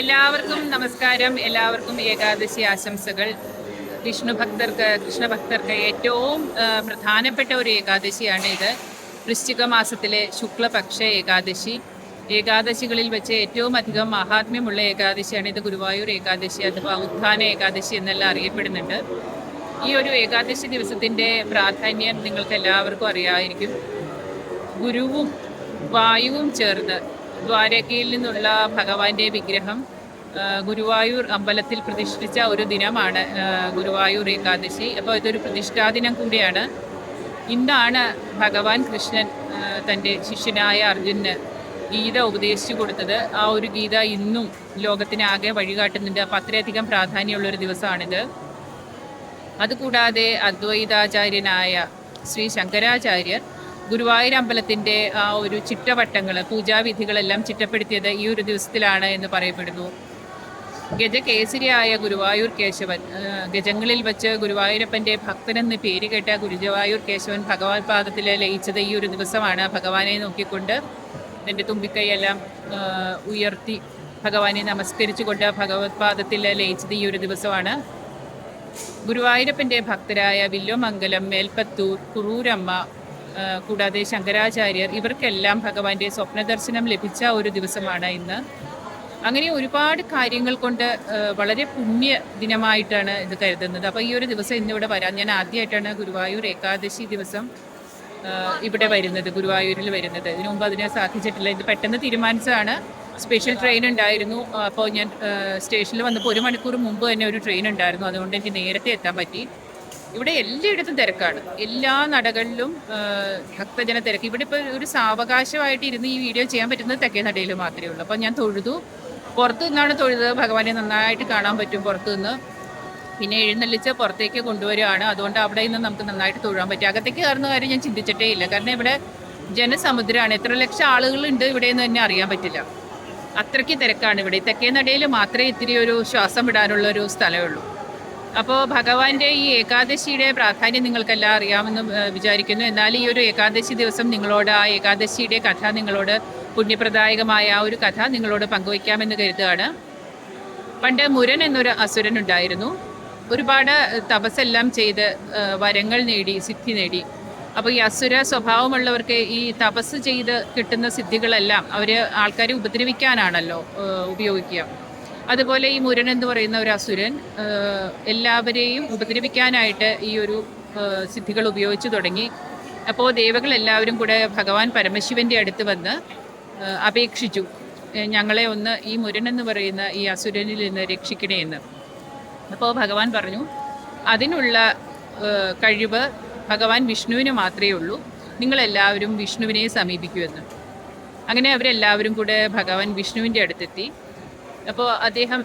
എല്ലാവർക്കും നമസ്കാരം. എല്ലാവർക്കും ഏകാദശി ആശംസകൾ. വിഷ്ണു ഭക്തർക്ക് കൃഷ്ണ ഭക്തർക്ക് ഏറ്റവും പ്രധാനപ്പെട്ട ഒരു ഏകാദശിയാണ് ഇത്. വൃശ്ചിക മാസത്തിലെ ശുക്ലപക്ഷ ഏകാദശി. ഏകാദശികളിൽ വെച്ച് ഏറ്റവും അധികം മഹാത്മ്യമുള്ള ഏകാദശിയാണ് ഇത്. ഗുരുവായൂർ ഏകാദശി അഥവാ ഉത്ഥാന ഏകാദശി എന്നെല്ലാം അറിയപ്പെടുന്നുണ്ട്. ഈ ഒരു ഏകാദശി ദിവസത്തിന്റെ പ്രാധാന്യം നിങ്ങൾക്ക് എല്ലാവർക്കും അറിയാമായിരിക്കും ഗുരുവും വായുവും ചേർന്ന് ദ്വാരകയിൽ നിന്നുള്ള ഭഗവാന്റെ വിഗ്രഹം ഗുരുവായൂർ അമ്പലത്തിൽ പ്രതിഷ്ഠിച്ച ഒരു ദിനമാണ് ഗുരുവായൂർ ഏകാദശി. അപ്പോൾ ഇതൊരു പ്രതിഷ്ഠാ ദിനം കൂടിയാണ്. ഇന്നാണ് ഭഗവാൻ കൃഷ്ണൻ തന്റെ ശിഷ്യനായ അർജുനന് ഗീത ഉപദേശിച്ചു കൊടുത്തത്. ആ ഒരു ഗീത ഇന്നും ലോകത്തിനാകെ വഴികാട്ടുന്നുണ്ട്. അപ്പം അത്രയധികം പ്രാധാന്യമുള്ളൊരു ദിവസമാണിത്. അതുകൂടാതെ അദ്വൈതാചാര്യനായ ശ്രീ ശങ്കരാചാര്യർ ഗുരുവായൂർ അമ്പലത്തിന്റെ ആ ഒരു ചിട്ടവട്ടങ്ങൾ പൂജാവിധികളെല്ലാം ചിട്ടപ്പെടുത്തിയത് ഈ ഒരു ദിവസത്തിലാണ് എന്ന് പറയപ്പെടുന്നു. ഗജകേസരിയായ ഗുരുവായൂർ കേശവൻ ഗജങ്ങളിൽ വച്ച് ഗുരുവായൂരപ്പന്റെ ഭക്തനെന്ന് പേര് കേട്ട ഗുരുജവായൂർ കേശവൻ ഭഗവാൻ പാദത്തിൽ ലയിച്ചത് ഈ ഒരു ദിവസമാണ്. ഭഗവാനെ നോക്കിക്കൊണ്ട് തന്റെ തുമ്പിക്കൈയെല്ലാം ഉയർത്തി ഭഗവാനെ നമസ്കരിച്ചുകൊണ്ട് ഭഗവത് പാദത്തിൽ ലയിച്ചത് ഈ ഒരു ദിവസമാണ്. ഗുരുവായൂരപ്പന്റെ ഭക്തരായ വില്ലോമംഗലം മേൽപ്പത്തൂർ കുറൂരമ്മ കൂടാതെ ശങ്കരാചാര്യർ ഇവർക്കെല്ലാം ഭഗവാന്റെ സ്വപ്ന ദർശനം ലഭിച്ച ഒരു ദിവസമാണ് ഇന്ന്. അങ്ങനെ ഒരുപാട് കാര്യങ്ങൾ കൊണ്ട് വളരെ പുണ്യ ദിനമായിട്ടാണ് ഇത് കരുതുന്നത്. അപ്പോൾ ഈ ഒരു ദിവസം ഇന്നിവിടെ വരാൻ ഞാൻ ആദ്യമായിട്ടാണ് ഗുരുവായൂർ ഏകാദശി ദിവസം ഇവിടെ വരുന്നത് ഗുരുവായൂരിൽ വരുന്നത്. ഇതിനു മുമ്പ് അതിനെ സാധിച്ചിട്ടില്ല. ഇത് പെട്ടെന്ന് തീരുമാനിച്ചതാണ്. സ്പെഷ്യൽ ട്രെയിൻ ഉണ്ടായിരുന്നു. അപ്പോൾ ഞാൻ സ്റ്റേഷനിൽ വന്നപ്പോൾ ഒരു മണിക്കൂർ മുമ്പ് തന്നെ ഒരു ട്രെയിൻ ഉണ്ടായിരുന്നു. അതുകൊണ്ട് എനിക്ക് നേരത്തെ എത്താൻ പറ്റി. ഇവിടെ എല്ലായിടത്തും തിരക്കാണ്. എല്ലാ നടകളിലും ഭക്തജന തിരക്ക്. ഇവിടെ ഇപ്പോൾ ഒരു സാവകാശമായിട്ട് ഇരുന്ന് ഈ വീഡിയോ ചെയ്യാൻ പറ്റുന്നത് തെക്കേ നടയിൽ മാത്രമേ ഉള്ളൂ. അപ്പോൾ ഞാൻ തൊഴുതു. പുറത്തു നിന്നാണ് തൊഴുതത്. ഭഗവാനെ നന്നായിട്ട് കാണാൻ പറ്റും പുറത്തു നിന്ന് പിന്നെ എഴുന്നള്ളിച്ച് പുറത്തേക്ക് കൊണ്ടുവരികയാണ്. അതുകൊണ്ട് അവിടെ നിന്ന് നമുക്ക് നന്നായിട്ട് തൊഴുവാൻ പറ്റും. അകത്തേക്ക് കയറുന്ന കാര്യം ഞാൻ ചിന്തിച്ചിട്ടേ ഇല്ല. കാരണം ഇവിടെ ജനസമുദ്രമാണ്. എത്ര ലക്ഷം ആളുകളുണ്ട് ഇവിടെ എന്ന് തന്നെ അറിയാൻ പറ്റില്ല. അത്രയ്ക്ക് തിരക്കാണ് ഇവിടെ. തെക്കേ നടയിൽ മാത്രമേ ഇത്തിരി ഒരു ശ്വാസം വിടാനുള്ള ഒരു സ്ഥലമേ ഉള്ളൂ. അപ്പോൾ ഭഗവാന്റെ ഈ ഏകാദശിയുടെ പ്രാധാന്യം നിങ്ങൾക്കെല്ലാം അറിയാമെന്ന് വിചാരിക്കുന്നു. എന്നാൽ ഈ ഒരു ഏകാദശി ദിവസം നിങ്ങളോട് ആ ഏകാദശിയുടെ കഥ നിങ്ങളോട് പുണ്യപ്രദായകമായ ആ ഒരു കഥ നിങ്ങളോട് പങ്കുവയ്ക്കാമെന്ന് കരുതുകയാണ്. പണ്ട് മുരൻ എന്നൊരു അസുരൻ ഉണ്ടായിരുന്നു. ഒരുപാട് തപസ്സെല്ലാം ചെയ്ത് വരങ്ങൾ നേടി സിദ്ധി നേടി. അപ്പോൾ ഈ അസുര സ്വഭാവമുള്ളവർക്ക് ഈ തപസ് ചെയ്ത് കിട്ടുന്ന സിദ്ധികളെല്ലാം അവർ ആൾക്കാരെ ഉപദ്രവിക്കാനാണല്ലോ ഉപയോഗിക്കുക. അതുപോലെ ഈ മുരൻ എന്ന് പറയുന്ന ഒരു അസുരൻ എല്ലാവരെയും ഉപദ്രവിക്കാനായിട്ട് ഈ ഒരു സിദ്ധികൾ ഉപയോഗിച്ചു തുടങ്ങി. അപ്പോൾ ദേവകൾ എല്ലാവരും കൂടെ ഭഗവാൻ പരമശിവന്റെ അടുത്ത് വന്ന് അപേക്ഷിച്ചു ഞങ്ങളെ ഒന്ന് ഈ മുരൻ എന്ന് പറയുന്ന ഈ അസുരനിൽ നിന്ന് രക്ഷിക്കണേ എന്ന്. അപ്പോൾ ഭഗവാൻ പറഞ്ഞു അതിനുള്ള കഴിവ് ഭഗവാൻ വിഷ്ണുവിന് മാത്രമേ ഉള്ളൂ. നിങ്ങളെല്ലാവരും വിഷ്ണുവിനെ സമീപിക്കുമെന്ന് അങ്ങനെ അവരെല്ലാവരും കൂടെ ഭഗവാൻ വിഷ്ണുവിന്റെ അടുത്തെത്തി. അപ്പോൾ അദ്ദേഹം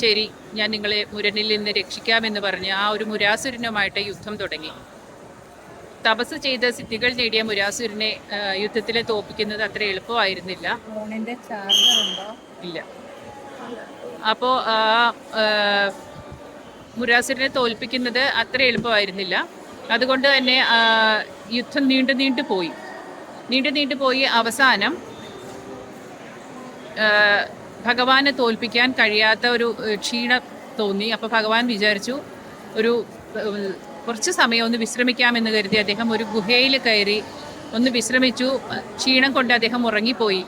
ശരി ഞാൻ നിങ്ങളെ മുരനിൽ നിന്ന് രക്ഷിക്കാമെന്ന് പറഞ്ഞ് ആ ഒരു മുരാസുരനുമായിട്ട് യുദ്ധം തുടങ്ങി. തപസ് ചെയ്ത സിദ്ധികൾ നേടിയ മുരാസുരനെ യുദ്ധത്തിലെ യുദ്ധത്തിൽ തോൽപ്പിക്കുന്നത് അത്ര എളുപ്പമായിരുന്നില്ല. ഇല്ല. അപ്പോൾ ആ മുരാസുരനെ തോൽപ്പിക്കുന്നത് അത്ര എളുപ്പമായിരുന്നില്ല. അതുകൊണ്ട് തന്നെ യുദ്ധം നീണ്ടു നീണ്ടു പോയി. നീണ്ടു നീണ്ടു പോയി അവസാനം ഭഗവാനെ തോൽപ്പിക്കാൻ കഴിയാത്ത ഒരു ക്ഷീണ തോന്നി. അപ്പോൾ ഭഗവാൻ വിചാരിച്ചു ഒരു കുറച്ച് സമയം ഒന്ന് വിശ്രമിക്കാമെന്ന് കരുതി അദ്ദേഹം ഒരു ഗുഹയിൽ കയറി ഒന്ന് വിശ്രമിച്ചു. ക്ഷീണം കൊണ്ട് അദ്ദേഹം ഉറങ്ങിപ്പോയി.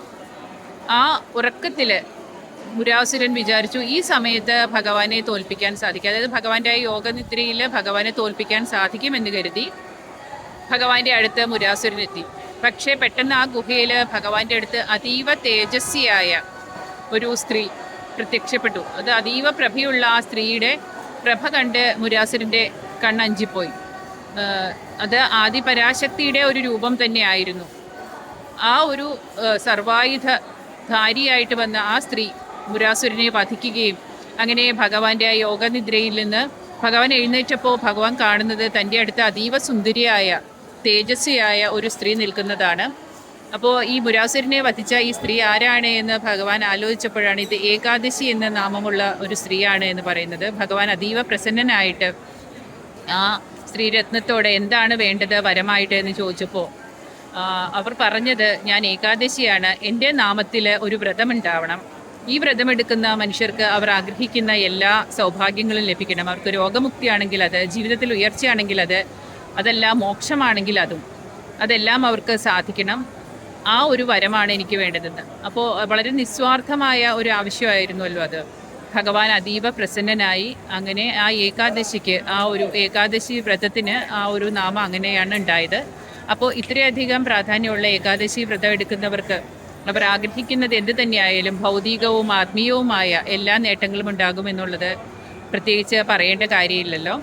ആ ഉറക്കത്തിൽ മുരാസുരൻ വിചാരിച്ചു ഈ സമയത്ത് ഭഗവാനെ തോൽപ്പിക്കാൻ സാധിക്കും. അതായത് ഭഗവാന്റെ ആ യോഗനിദ്രയിൽ ഭഗവാനെ തോൽപ്പിക്കാൻ സാധിക്കുമെന്ന് കരുതി ഭഗവാന്റെ അടുത്ത് മുരാസുരൻ എത്തി. പക്ഷേ പെട്ടെന്ന് ആ ഗുഹയിൽ ഭഗവാന്റെ അടുത്ത് അതീവ തേജസ്വിയായ ഒരു സ്ത്രീ പ്രത്യക്ഷപ്പെട്ടു. അത് അതീവ പ്രഭയുള്ള ആ സ്ത്രീയുടെ പ്രഭ കണ്ട് മുരാസുരന്റെ കണ്ണഞ്ചിപ്പോയി അത് ആദിപരാശക്തിയുടെ ഒരു രൂപം തന്നെയായിരുന്നു. ആ ഒരു സർവായുധ ധാരിയായിട്ട് വന്ന ആ സ്ത്രീ മുരാസുരനെ വധിക്കുകയും അങ്ങനെ ഭഗവാന്റെ ആ യോഗനിദ്രയിൽ നിന്ന് ഭഗവാൻ എഴുന്നേറ്റപ്പോൾ ഭഗവാൻ കാണുന്നത് തന്റെ അടുത്ത് അതീവ സുന്ദരിയായ തേജസ്വിയായ ഒരു സ്ത്രീ നിൽക്കുന്നതാണ്. അപ്പോൾ ഈ മുരാസുരനെ വധിച്ച ഈ സ്ത്രീ ആരാണ് എന്ന് ഭഗവാൻ ആലോചിച്ചപ്പോഴാണ് ഇത് ഏകാദശി എന്ന നാമമുള്ള ഒരു സ്ത്രീയാണ് എന്ന് പറയുന്നത്. ഭഗവാൻ അതീവ പ്രസന്നനായിട്ട് ആ സ്ത്രീരത്നത്തോടെ എന്താണ് വേണ്ടത് വരമായിട്ട് എന്ന് ചോദിച്ചപ്പോൾ അവർ പറഞ്ഞത് ഞാൻ ഏകാദശിയാണ് എന്റെ നാമത്തിൽ ഒരു വ്രതമുണ്ടാവണം ഈ വ്രതമെടുക്കുന്ന മനുഷ്യർക്ക് അവർ ആഗ്രഹിക്കുന്ന എല്ലാ സൗഭാഗ്യങ്ങളും ലഭിക്കണം. അവർക്ക് രോഗമുക്തിയാണെങ്കിൽ അത് ജീവിതത്തിൽ ഉയർച്ചയാണെങ്കിൽ അത് അതെല്ലാം മോക്ഷമാണെങ്കിൽ അതും അതെല്ലാം അവർക്ക് സാധിക്കണം. ആ ഒരു വരമാണ് എനിക്ക് വേണ്ടതെന്ന്. അപ്പോൾ വളരെ നിസ്വാർത്ഥമായ ഒരു ആവശ്യമായിരുന്നല്ലോ അത്. ഭഗവാൻ അതീവ പ്രസന്നനായി അങ്ങനെ ആ ഏകാദശിക്ക് ആ ഒരു ഏകാദശി വ്രതത്തിന് ആ ഒരു നാമം അങ്ങനെയാണ് ഉണ്ടായത്. അപ്പോൾ ഇത്രയധികം പ്രാധാന്യമുള്ള ഏകാദശി വ്രതം എടുക്കുന്നവർക്ക് അവർ ആഗ്രഹിക്കുന്നത് എന്ത് തന്നെയായാലും ഭൗതികവും ആത്മീയവുമായ എല്ലാ നേട്ടങ്ങളും ഉണ്ടാകുമെന്നുള്ളത് പ്രത്യേകിച്ച് പറയേണ്ട കാര്യമില്ലല്ലോ.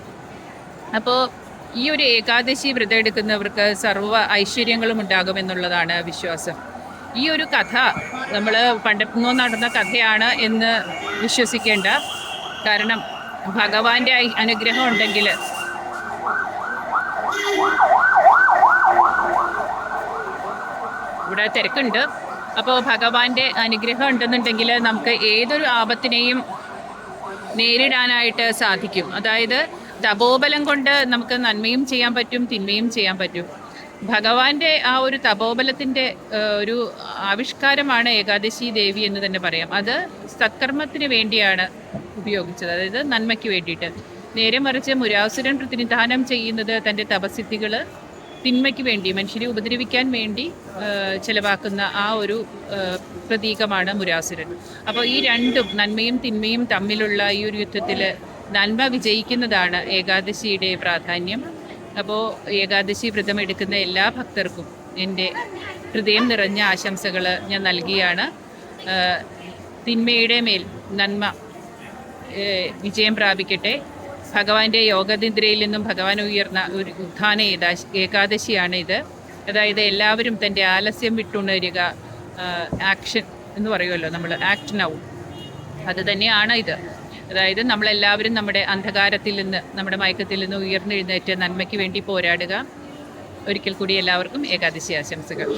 അപ്പോൾ ഈ ഒരു ഏകാദശി വ്രതം എടുക്കുന്നവർക്ക് സർവ ഐശ്വര്യങ്ങളും ഉണ്ടാകുമെന്നുള്ളതാണ് വിശ്വാസം. ഈ ഒരു കഥ നമ്മൾ പണ്ടെന്നോ നടന്ന കഥയാണ് എന്ന് വിശ്വസിക്കേണ്ട. കാരണം ഭഗവാന്റെ അനുഗ്രഹം ഉണ്ടെങ്കിൽ ഇവിടെ തിരക്കുണ്ട്. അപ്പോൾ ഭഗവാന്റെ അനുഗ്രഹം ഉണ്ടെന്നുണ്ടെങ്കിൽ നമുക്ക് ഏതൊരു ആപത്തിനെയും നേരിടാനായിട്ട് സാധിക്കും. അതായത് തപോബലം കൊണ്ട് നമുക്ക് നന്മയും ചെയ്യാൻ പറ്റും തിന്മയും ചെയ്യാൻ പറ്റും. ഭഗവാന്റെ ആ ഒരു തപോബലത്തിന്റെ ഒരു ആവിഷ്കാരമാണ് ഏകാദശി ദേവി എന്ന് തന്നെ പറയാം. അത് സത്കർമ്മത്തിന് വേണ്ടിയാണ് ഉപയോഗിച്ചത്. അതായത് നന്മയ്ക്ക് വേണ്ടിയിട്ട്. നേരെ മറിച്ച് മുരാസുരൻ പ്രതിനിധാനം ചെയ്യുന്നത് തന്റെ തപസിദ്ധികൾ തിന്മയ്ക്ക് വേണ്ടി മനുഷ്യരെ ഉപദ്രവിക്കാൻ വേണ്ടി ചിലവാക്കുന്ന ആ ഒരു പ്രതീകമാണ് മുരാസുരൻ. അപ്പോൾ ഈ രണ്ടും നന്മയും തിന്മയും തമ്മിലുള്ള ഈ ഒരു യുദ്ധത്തിൽ നന്മ വിജയിക്കുന്നതാണ് ഏകാദശിയുടെ പ്രാധാന്യം. അപ്പോൾ ഏകാദശി വ്രതം എടുക്കുന്ന എല്ലാ ഭക്തർക്കും എന്റെ ഹൃദയം നിറഞ്ഞ ആശംസകൾ ഞാൻ നൽകിയാണ്. തിന്മയുടെ മേൽ നന്മ വിജയം പ്രാപിക്കട്ടെ. ഭഗവാന്റെ യോഗനിദ്രയിൽ നിന്നും ഭഗവാൻ ഉയർന്ന ഒരു ഉത്ഥാന ഏകാദശി ഏകാദശിയാണ് ഇത്. അതായത് എല്ലാവരും തന്റെ ആലസ്യം വിട്ടുണരുക ആക്ഷൻ എന്ന് പറയുമല്ലോ നമ്മൾ ആക്ട് നൗ അത് തന്നെയാണ് ഇത്. അതായത് നമ്മളെല്ലാവരും നമ്മുടെ അന്ധകാരത്തിൽ നിന്ന് നമ്മുടെ മയക്കത്തിൽ നിന്ന് ഉയർന്നെഴുന്നേറ്റ് നന്മയ്ക്ക് വേണ്ടി പോരാടുക. ഒരിക്കൽ കൂടി എല്ലാവർക്കും ഏകാദശി ആശംസകൾ.